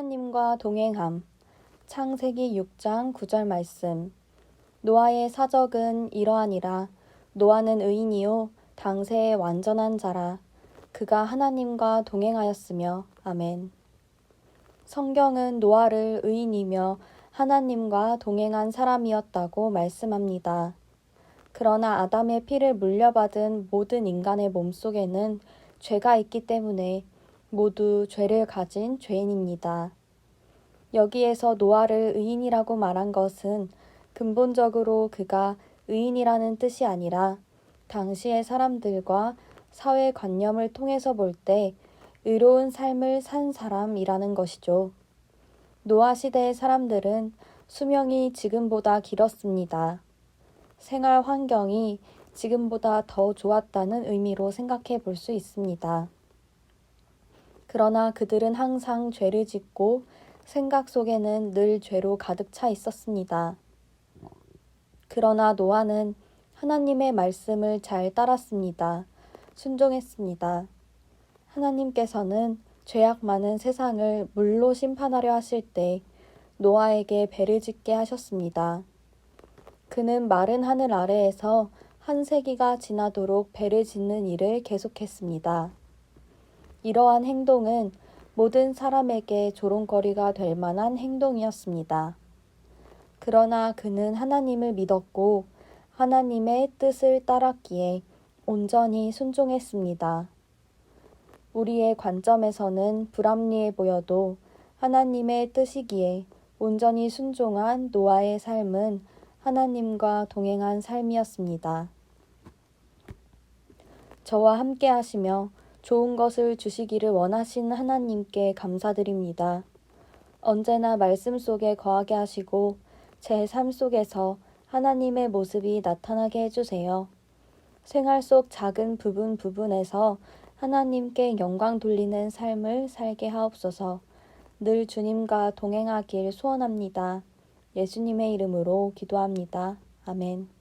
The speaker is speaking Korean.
하나님과 동행함. 창세기 6장 9절 말씀. 노아의 사적은 이러하니라. 노아는 의인이요 당세의 완전한 자라. 그가 하나님과 동행하였으며 아멘. 성경은 노아를 의인이며 하나님과 동행한 사람이었다고 말씀합니다. 그러나 아담의 피를 물려받은 모든 인간의 몸속에는 죄가 있기 때문에 모두 죄를 가진 죄인입니다. 여기에서 노아를 의인이라고 말한 것은 근본적으로 그가 의인이라는 뜻이 아니라 당시의 사람들과 사회 관념을 통해서 볼 때 의로운 삶을 산 사람이라는 것이죠. 노아 시대의 사람들은 수명이 지금보다 길었습니다. 생활 환경이 지금보다 더 좋았다는 의미로 생각해 볼 수 있습니다. 그러나 그들은 항상 죄를 짓고 생각 속에는 늘 죄로 가득 차 있었습니다. 그러나 노아는 하나님의 말씀을 잘 따랐습니다. 순종했습니다. 하나님께서는 죄악 많은 세상을 물로 심판하려 하실 때 노아에게 배를 짓게 하셨습니다. 그는 마른 하늘 아래에서 한 세기가 지나도록 배를 짓는 일을 계속했습니다. 이러한 행동은 모든 사람에게 조롱거리가 될 만한 행동이었습니다. 그러나 그는 하나님을 믿었고 하나님의 뜻을 따랐기에 온전히 순종했습니다. 우리의 관점에서는 불합리해 보여도 하나님의 뜻이기에 온전히 순종한 노아의 삶은 하나님과 동행한 삶이었습니다. 저와 함께 하시며 좋은 것을 주시기를 원하신 하나님께 감사드립니다. 언제나 말씀 속에 거하게 하시고 제 삶 속에서 하나님의 모습이 나타나게 해주세요. 생활 속 작은 부분 부분에서 하나님께 영광 돌리는 삶을 살게 하옵소서 늘 주님과 동행하길 소원합니다. 예수님의 이름으로 기도합니다. 아멘.